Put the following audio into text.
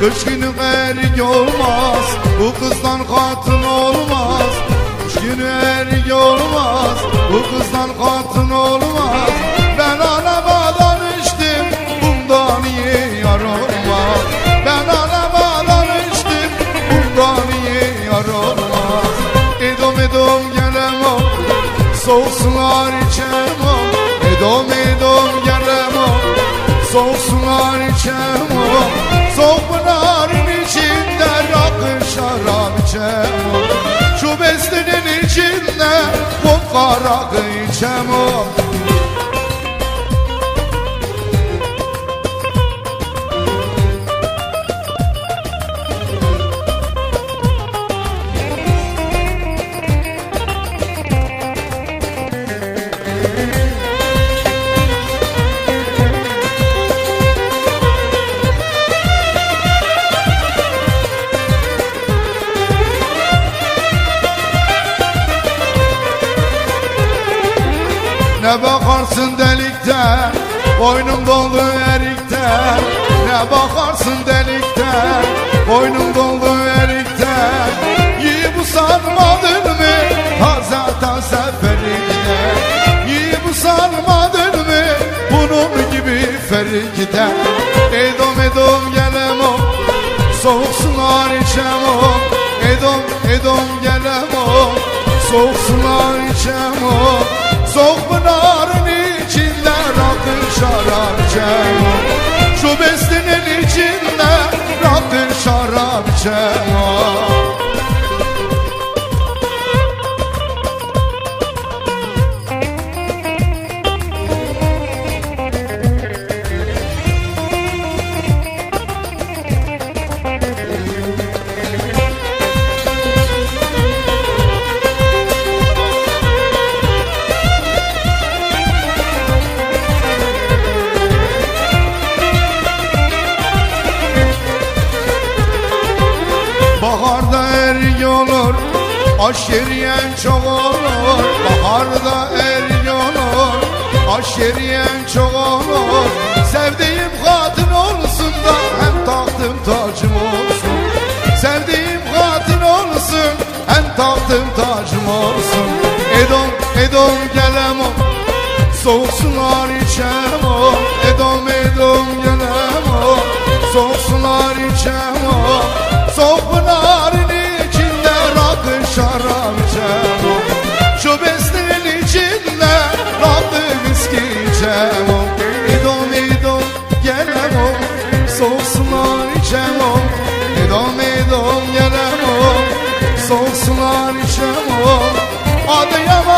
Kış günü erik olmaz Bu kızdan katın olmaz. Kış günü erik olmaz Bu kızdan katın olmaz. Ben arabadan içtim Bundan iyi yar olmaz Ben arabadan içtim Bundan iyi yar olmaz Edom edom gelemem Soğuk sular içemem Soğuk sular içemem Soğuk pınarın içinde Rakı şarap içemem Şu bestenin içinde Vodka rakı içemem Ne bakarsın delikten Boynum dolu erikten Ne bakarsın delikten Boynum dolu erikten Yiyip sarmadın mı Hazata seferinde Yiyip sarmadın mı Bunun gibi ferikten Edom edom gelemem Soğuk sular içemem Edom edom gelemem Soğuk sular içemem Soğuk pınarın içinde Rakı şarap içemem. Şu bestenin içinde Rakı şarap içemem Aş yeriyen çok olur Baharda erik olur Aş yeriyen çok olur Sevdiğim kadın olsun da Hem tahtım tacım olsun. Sevdiğim kadın olsun Hem tahtım tacım olsun. Edom edom gelemem Soğuk sular içemem Edom edom gelemem Soğuk sular içemem canım Şu beslerin içinde Randı viski içem o. İdom idom gelem o. Soğuk sular içem o. İdom idom gelem o. Soğuk sular içem o Adıyaman